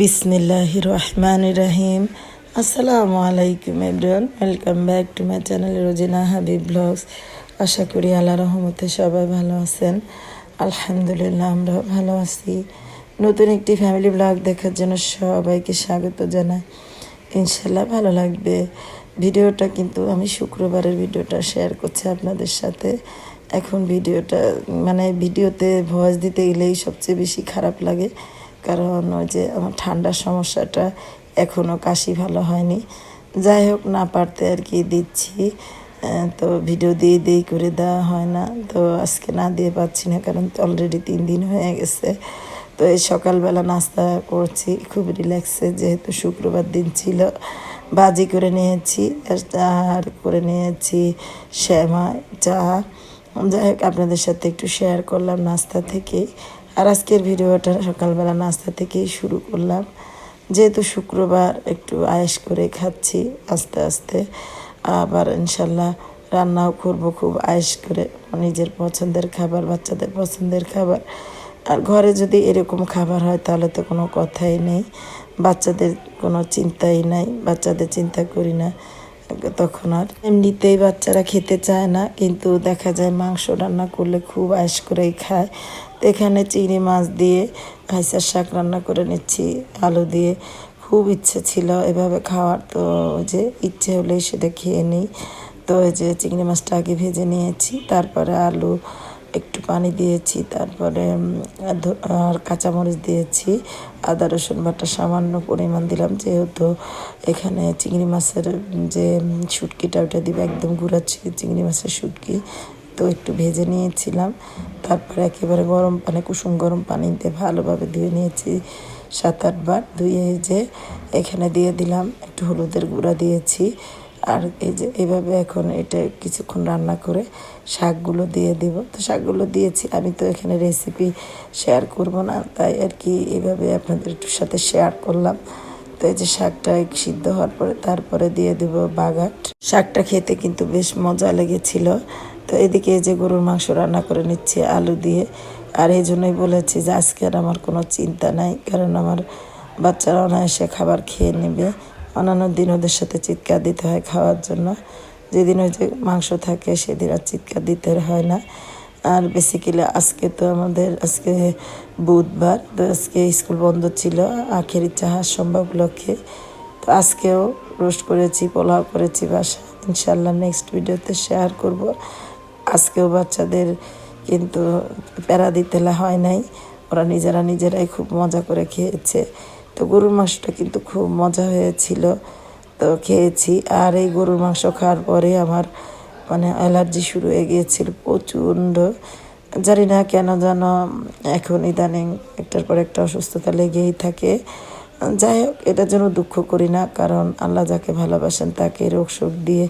বিসমিল্লাহ রহমান রহিম। আসসালামু আলাইকুম everyone, welcome back to my channel Rozina Habib vlogs. আশা করি আল্লাহ রহমতে সবাই ভালো আছেন। আলহামদুলিল্লাহ আমরা ভালো আছি। নতুন একটি ফ্যামিলি ব্লগ দেখার জন্য সবাইকে স্বাগত জানাই। ইনশাল্লাহ ভালো লাগবে। ভিডিওটা কিন্তু আমি শুক্রবারের ভিডিওটা শেয়ার করছি আপনাদের সাথে। এখন ভিডিওটা মানে ভিডিওতে ভয়েস দিতে গেলেই সবচেয়ে বেশি খারাপ লাগে। কারণ ওই যে আমার ঠান্ডার সমস্যাটা এখনও কাশি ভালো হয়নি। যাই হোক, না পারতে আর কি দিচ্ছি। তো ভিডিও দিয়ে দিয়ে করে দেওয়া হয় না। তো আজকে না দিয়ে পাচ্ছি না, কারণ অলরেডি তিন দিন হয়ে গেছে। তো এই সকালবেলা নাস্তা করছি, খুব রিল্যাক্সে যেহেতু শুক্রবার দিন ছিল। বাজি করে নিয়েছি, আর করে নিয়েছি শ্যামা, চা। যাই হোক, আপনাদের সাথে একটু শেয়ার করলাম নাস্তা থেকে। আর আজকের ভিডিওটা সকালবেলা নাস্তা থেকেই শুরু করলাম। যেহেতু শুক্রবার একটু আয়েস করে খাচ্ছি আস্তে আস্তে, আবার ইনশাল্লাহ রান্নাও করব খুব আয়েস করে। নিজের পছন্দের খাবার, বাচ্চাদের পছন্দের খাবার। আর ঘরে যদি এরকম খাবার হয় তাহলে তো কোনো কথাই নেই। বাচ্চাদের কোনো চিন্তাই নাই, বাচ্চাদের চিন্তা করি না। তখন আর। এমনিতেই বাচ্চারা খেতে চায় না, কিন্তু দেখা যায় মাংস রান্না করলে খুব আয়েস করেই খায়। তো এখানে চিংড়ি মাছ দিয়ে ভাইসার শাক রান্না করে নিচ্ছি, আলু দিয়ে। খুব ইচ্ছে ছিল এভাবে খাওয়ার, তো যে ইচ্ছে হলেই সেটা খেয়ে নিই। তো ওই যে চিংড়ি মাছটা আগে ভেজে নিয়েছি, তারপরে আলু একটু পানি দিয়েছি তারপরে আর কাঁচামরিচ দিয়েছি আদা রসুন বাটা সামান্য পরিমাণ দিলাম যেহেতু এখানে চিংড়ি মাছের যে উম, শুটকিটা ওটা দিবে একদম গুঁড়া চিংড়ি মাছের শুটকি তো একটু ভেজে নিয়েছিলাম তারপরে একেবারে গরম পানি কুসুম গরম পানিতে ভালোভাবে ধুয়ে নিয়েছি সাত আটবার ধুয়ে যে এখানে দিয়ে দিলাম একটু হলুদের গুঁড়া দিয়েছি আর এই যে এইভাবে এখন এটা কিছুক্ষণ রান্না করে শাকগুলো দিয়ে দিব। তো শাকগুলো দিয়েছি, আমি তো এখানে রেসিপি শেয়ার করব না, তাই আর কি এইভাবে আপনাদের একটু সাথে শেয়ার করলাম। তো এই যে শাকটা সিদ্ধ হওয়ার পরে তারপরে দিয়ে দেব বাগাট শাকটা খেতে কিন্তু বেশ মজা লেগেছিল। তো এদিকে এই যে গরুর মাংস রান্না করে নিচ্ছি আলু দিয়ে। আর এই জন্যই বলেছি যে আজকে আর আমার কোনো চিন্তা নাই, কারণ আমার বাচ্চারা অনায়াসে খাবার খেয়ে নেবে। অন্যান্য দিন ওদের সাথে চিৎকার দিতে হয় খাওয়ার জন্য। যেদিন ওই যে মাংস থাকে, সেদিন আর চিৎকার দিতে হয় না। আর বেসিক্যালি আজকে তো আমাদের, আজকে বুধবার, তো আজকে স্কুল বন্ধ ছিল, আখের চাহা সম্ভব লক্ষ্যে। তো আজকেও রোস্ট করেছি, পোলাও করেছি বাসা ইনশাল্লাহ নেক্সট ভিডিওতে শেয়ার করব। আজকেও বাচ্চাদের কিন্তু প্যারা দিতে হয় নাই। ওরা নিজেরা নিজেরাই খুব মজা করে খেয়েছে। তো গরুর মাংসটা কিন্তু খুব মজা হয়েছিল। তো খেয়েছি। আর এই গরুর মাংস খাওয়ার পরে আমার মানে অ্যালার্জি শুরু হয়ে গিয়েছিল প্রচণ্ড। জানি না কেন যেন এখন ইদানিং একটার পর একটা অসুস্থতা লেগেই থাকে। যাই হোক, এটার জন্য দুঃখ করি না, কারণ আল্লাহ যাকে ভালোবাসেন তাকে রোগ শোক দিয়ে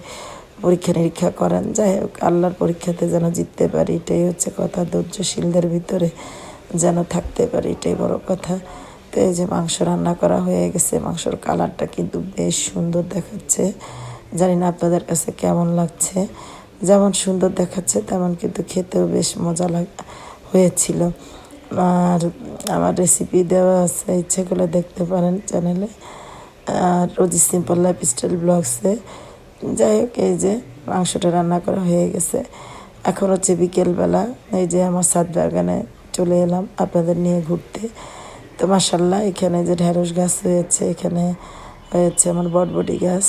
পরীক্ষা নিরীক্ষা করেন। যাই হোক, আল্লাহর পরীক্ষাতে যেন জিততে পারি, এটাই হচ্ছে কথা। ধৈর্যশীলদের ভিতরে যেন থাকতে পারি, এটাই বড় কথা। এই যে মাংস রান্না করা হয়ে গেছে, মাংসর কালারটা কিন্তু বেশ সুন্দর দেখাচ্ছে। জানি না আপনাদের কাছে কেমন লাগছে। যেমন সুন্দর দেখাচ্ছে, তেমন কিন্তু খেতেও বেশ মজা লাগ, হয়েছিল। আর আমার রেসিপি দেওয়া আছে, ইচ্ছে করলে দেখতে পারেন চ্যানেলে আর রোজি সিম্পল লাইফ স্টাইল ব্লগসে যাই হোক, এই যে মাংসটা রান্না করা হয়ে গেছে। এখন হচ্ছে বিকেলবেলা, এই যে আমার সাত বাগানে চলে এলাম আপনাদের নিয়ে ঘুরতে। তো মাসাল্লাহ এখানে যে ঢেঁড়স গাছ হয়েছে এখানে হয়েছে আমার বটবটি গাছ।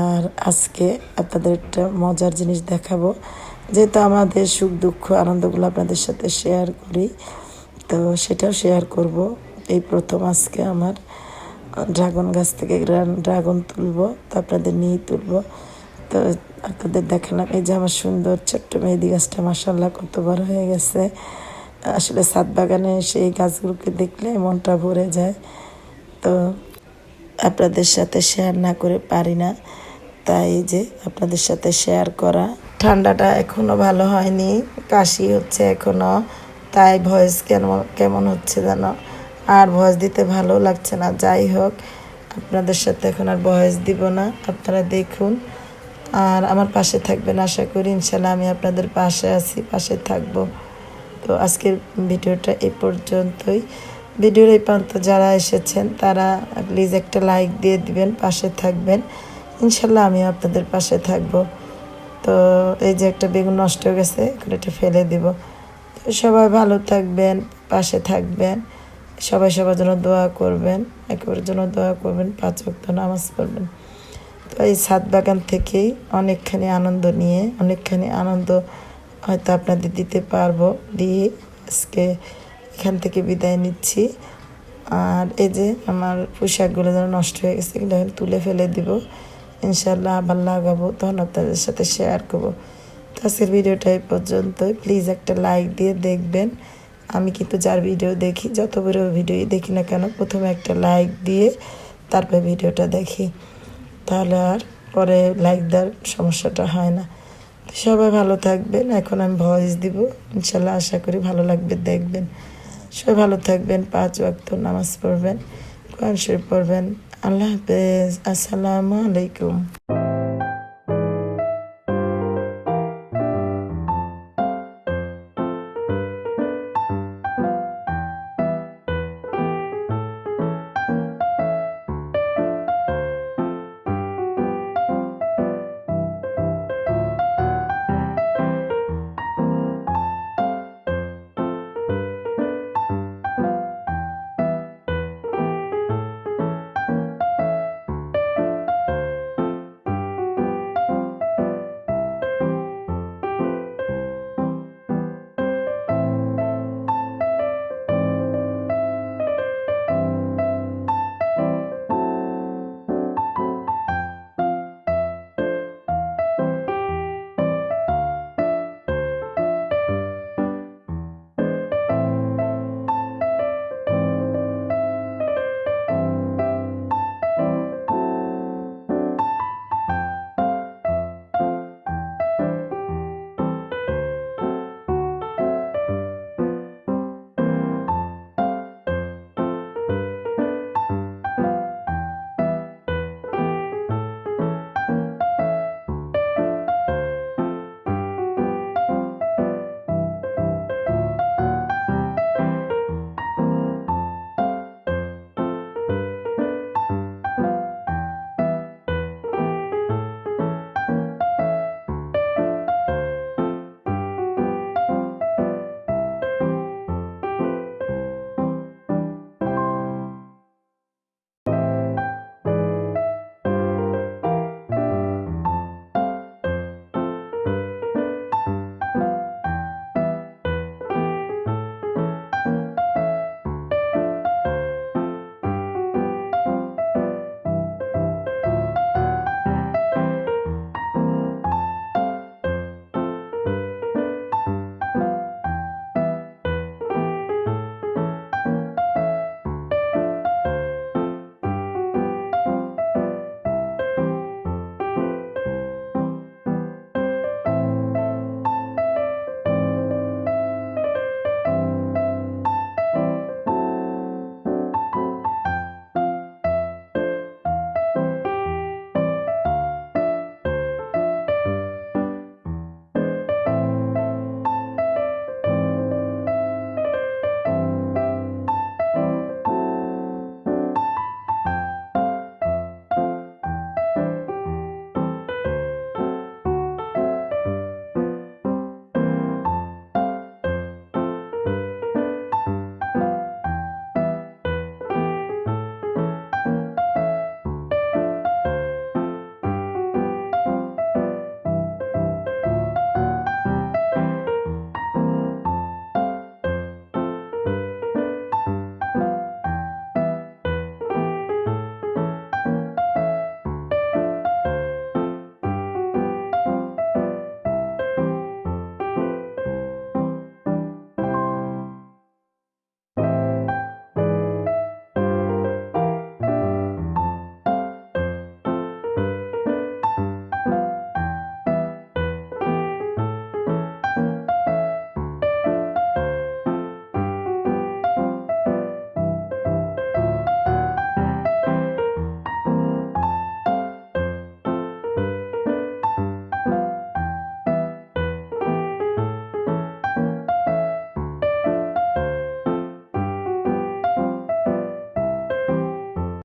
আর আজকে আপনাদের একটা মজার জিনিস দেখাবো। যেহেতু আমাদের সুখ, দুঃখ, আনন্দগুলো আপনাদের সাথে শেয়ার করি, তো সেটাও শেয়ার করব। এই প্রথম আজকে আমার ড্রাগন গাছ থেকে ড্রাগন তুলবো, তো আপনাদের নিয়েই তুলবো। তো আপনাদের দেখালাম, এই যে আমার সুন্দর ছোট্ট মেহেদি গাছটা মাসাল্লাহ কত বড় হয়ে গেছে। আসলে সাত বাগানে সেই গাছগুলোকে দেখলে মনটা ভরে যায়। তো আপনাদের সাথে শেয়ার না করে পারি না। তাই যে আপনাদের সাথে শেয়ার করা। ঠান্ডাটা এখনও ভালো হয়নি, কাশি হচ্ছে এখনও। তাই ভয়েস কেন কেমন হচ্ছে যেন আর ভয়েস দিতে ভালো লাগছে না। যাই হোক, আপনাদের সাথে এখন আর ভয়েস দিব না। আপনারা দেখুন। আর আমার পাশে থাকবেন আশা করি। ইনশাল্লাহ আমি আপনাদের পাশে আছি, পাশে থাকব। তো আজকের ভিডিওটা এই পর্যন্তই। ভিডিওর এই প্রান্ত যারা এসেছেন, তারা প্লিজ একটা লাইক দিয়ে দিবেন, পাশে থাকবেন। ইনশাল্লাহ আমি আপনাদের পাশে থাকব। তো এই যে একটা বেগুন নষ্ট হয়ে গেছে, এখন এটা ফেলে দিব। তো সবাই ভালো থাকবেন, পাশে থাকবেন। সবাই সবার জন্য দোয়া করবেন, একেবারে জন্য দোয়া করবেন, পাঁচ ওয়াক্ত নামাজ পড়বেন। তো এই ছাদ বাগান থেকেই অনেকখানি আনন্দ নিয়ে, অনেকখানি আনন্দ হয়তো আপনাদের দিতে পারব। দিয়ে আজকে এখান থেকে বিদায় নিচ্ছি। আর এই যে আমার পোশাকগুলো যেন নষ্ট হয়ে গেছে, এগুলো তুলে ফেলে দিব। ইনশাল্লাহ আবার লাগাবো, তখন আপনাদের সাথে শেয়ার করব। তো আজকের ভিডিওটা এই পর্যন্ত প্লিজ একটা লাইক দিয়ে দেখবেন। আমি কিন্তু যার ভিডিও দেখি, যত বড় ভিডিওই দেখি না কেন, প্রথমে একটা লাইক দিয়ে তারপরে ভিডিওটা দেখি। তাহলে আর পরে লাইক দেওয়ার সমস্যাটা হয় না। সবাই ভালো থাকবেন, এখন আমি ভয়েস দিব, ইনশাল্লাহ আশা করি ভালো লাগবে, দেখবেন। সবাই ভালো থাকবেন, পাঁচ ওয়াক্ত নামাজ পড়বেন, কোরআন শরীফ পড়বেন, আল্লাহ হাফেজ, আসসালামু আলাইকুম।